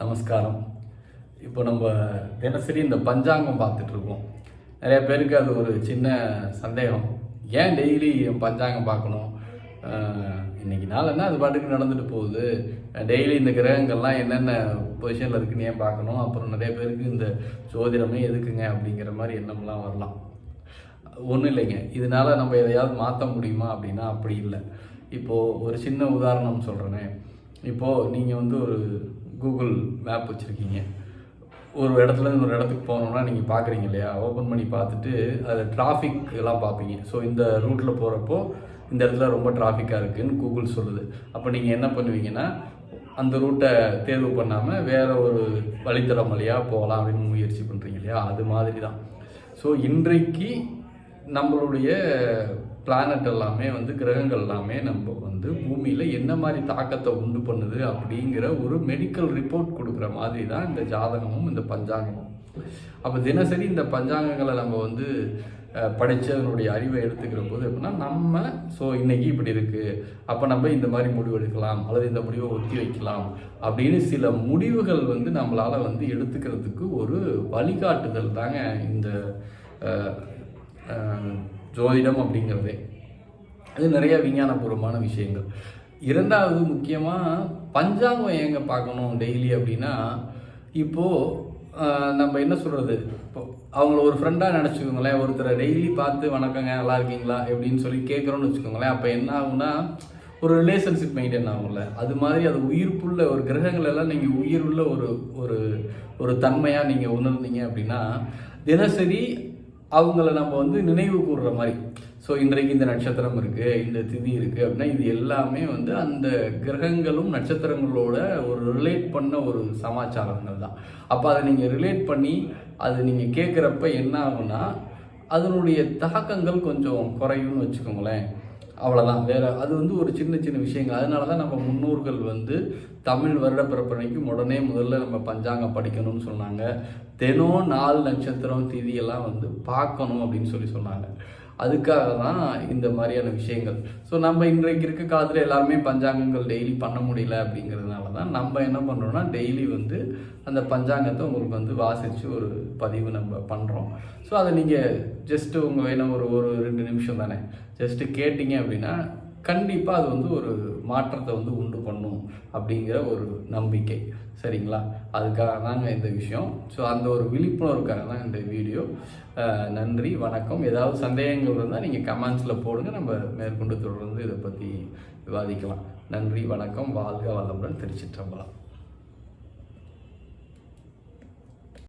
நமஸ்காரம். இப்போ நம்ம தினசரி இந்த பஞ்சாங்கம் பார்த்துட்ருக்கோம் நிறைய பேருக்கு அது ஒரு சின்ன சந்தேகம். ஏன் டெய்லி பஞ்சாங்கம் பார்க்கணும்? இன்றைக்கி இன்னைக்கு அது பாட்டுக்கு நடந்துட்டு போகுது. டெய்லி இந்த கிரகங்கள்லாம் என்னென்ன பொசிஷனில் இருக்குன்னு ஏன் பார்க்கணும்? அப்புறம் நிறைய பேருக்கு இந்த ஜோதிடமே எதுக்குங்க அப்படிங்கிற மாதிரி எண்ணம்லாம் வரலாம். ஒன்றும் இல்லைங்க. இதனால நம்ம எதையாவது மாற்ற முடியுமா அப்படின்னா அப்படி இல்லை. இப்போது ஒரு சின்ன உதாரணம் சொல்கிறேனே இப்போது நீங்கள் வந்து ஒரு கூகுள் மேப் வச்சுருக்கீங்க. ஒரு இடத்துல இன்னொரு இடத்துக்கு போகணுன்னா நீங்கள் பார்க்குறீங்க இல்லையா? ஓப்பன் பண்ணி பார்த்துட்டு அதில் டிராஃபிக் எல்லாம் பார்ப்பீங்க. ஸோ இந்த ரூட்டில் போகிறப்போ இந்த இடத்துல ரொம்ப டிராஃபிக்காக இருக்குதுன்னு கூகுள் சொல்லுது. அப்போ நீங்கள் என்ன பண்ணுவீங்கன்னா அந்த ரூட்டை தேர்வு பண்ணாமல் வேறு ஒரு வழித்தடம் வழியாக போகலாம் அப்படின்னு முயற்சி பண்ணுறீங்க இல்லையா? அது மாதிரி தான் ஸோ இன்றைக்கு நம்மளுடைய பிளானட் எல்லாமே வந்து கிரகங்கள் எல்லாமே நம்ம வந்து பூமியில் என்ன மாதிரி தாக்கத்தை உண்டு பண்ணுது அப்படிங்கிற ஒரு மெடிக்கல் ரிப்போர்ட் கொடுக்குற மாதிரி தான் இந்த ஜாதகமும் இந்த பஞ்சாங்கமும். அப்போ தினசரி இந்த பஞ்சாங்கங்களை நம்ம வந்து படித்ததனுடைய அறிவை எடுத்துக்கிற போது எப்படின்னா நம்ம ஸோ இன்றைக்கி இப்படி இருக்குது அப்போ நம்ம இந்த மாதிரி முடிவு எடுக்கலாம். அல்லது இந்த முடிவை ஒத்தி வைக்கலாம். அப்படின்னு சில முடிவுகள் வந்து நம்மளால் வந்து எடுத்துக்கிறதுக்கு ஒரு வழிகாட்டுதல் தாங்க இந்த ஜோதிடம் அப்படிங்கிறதே. அது நிறைய விஞ்ஞானபூர்வமான விஷயங்கள். இரண்டாவது முக்கியமாக பஞ்சாங்கம் எங்கே பார்க்கணும் டெய்லி அப்படின்னா இப்போது நம்ம என்ன சொல்கிறது இப்போ அவங்கள ஒரு ஃப்ரெண்டாக நினச்சிக்கோங்களேன். ஒருத்தரை டெய்லி பார்த்து வணக்கங்க நல்லா இருக்கீங்களா? எப்படின்னு சொல்லி கேட்குறோன்னு வச்சுக்கோங்களேன். அப்போ என்ன ஆகும்னா ஒரு ரிலேஷன்ஷிப் மெயின்டைன் ஆகும்ல. அது மாதிரி அது உயிர்ப்புள்ள ஒரு கிரகங்கள் எல்லாம் நீங்கள் உயிருள்ள ஒரு ஒரு ஒரு தன்மையாக நீங்கள் உணர்ந்தீங்க அப்படின்னா தினசரி அவங்கள நம்ம வந்து நினைவு கூறுற மாதிரி. ஸோ இன்றைக்கு இந்த நட்சத்திரம் இருக்குது இந்த திதி இருக்குது அப்படின்னா இது எல்லாமே வந்து அந்த கிரகங்களும் நட்சத்திரங்களோட ஒரு ரிலேட் பண்ண ஒரு சமாச்சாரங்கள் தான். அப்போ அதை நீங்கள் ரிலேட் பண்ணி அது நீங்கள் கேட்குறப்ப என்ன ஆகுன்னா அதனுடைய தாக்கங்கள் கொஞ்சம் குறையும்னு வச்சுக்கோங்களேன். அவ்வளோதான் வேறு அது வந்து ஒரு சின்ன சின்ன விஷயங்கள். அதனால தான் நம்ம முன்னோர்கள் வந்து தமிழ் வருட பிறப்பனைக்கும் உடனே முதல்ல நம்ம பஞ்சாங்கம் படிக்கணும்னு சொன்னாங்க. தினம் நாலு நட்சத்திரம் திதி வந்து பார்க்கணும் அப்படின்னு சொல்லி சொன்னாங்க. அதுக்காக தான் இந்த மாதிரியான விஷயங்கள். ஸோ நம்ம இன்றைக்கு இருக்க காலத்தில் எல்லாருமே பஞ்சாங்கங்கள் டெய்லி பண்ண முடியல அப்படிங்கிறதுனால தான் நம்ம என்ன பண்ணுறோம்னா டெய்லி வந்து அந்த பஞ்சாங்கத்தை உங்களுக்கு வந்து வாசித்து ஒரு பதிவு நம்ம பண்ணுறோம் ஸோ அதை நீங்கள் ஜஸ்ட்டு உங்கள் வேணும் ஒரு ஒரு ரெண்டு நிமிஷம் தானே. ஜஸ்ட்டு கேட்டிங்க அப்படின்னா கண்டிப்பாக அது வந்து ஒரு மாற்றத்தை வந்து உண்டு பண்ணும் அப்படிங்கிற ஒரு நம்பிக்கை. சரிங்களா? அதுக்காக தாங்க இந்த விஷயம். ஸோ அந்த ஒரு விழிப்புணர்வுக்காக தான் இந்த வீடியோ. நன்றி வணக்கம். ஏதாவது சந்தேகங்கள் இருந்தால் நீங்கள் கமெண்ட்ஸில் போடுங்க. நம்ம மேற்கொண்டு தொடர்ந்து இதை பற்றி விவாதிக்கலாம். நன்றி வணக்கம். வாழ்க வளமுடன் திருச்சிற்றம்பலம்.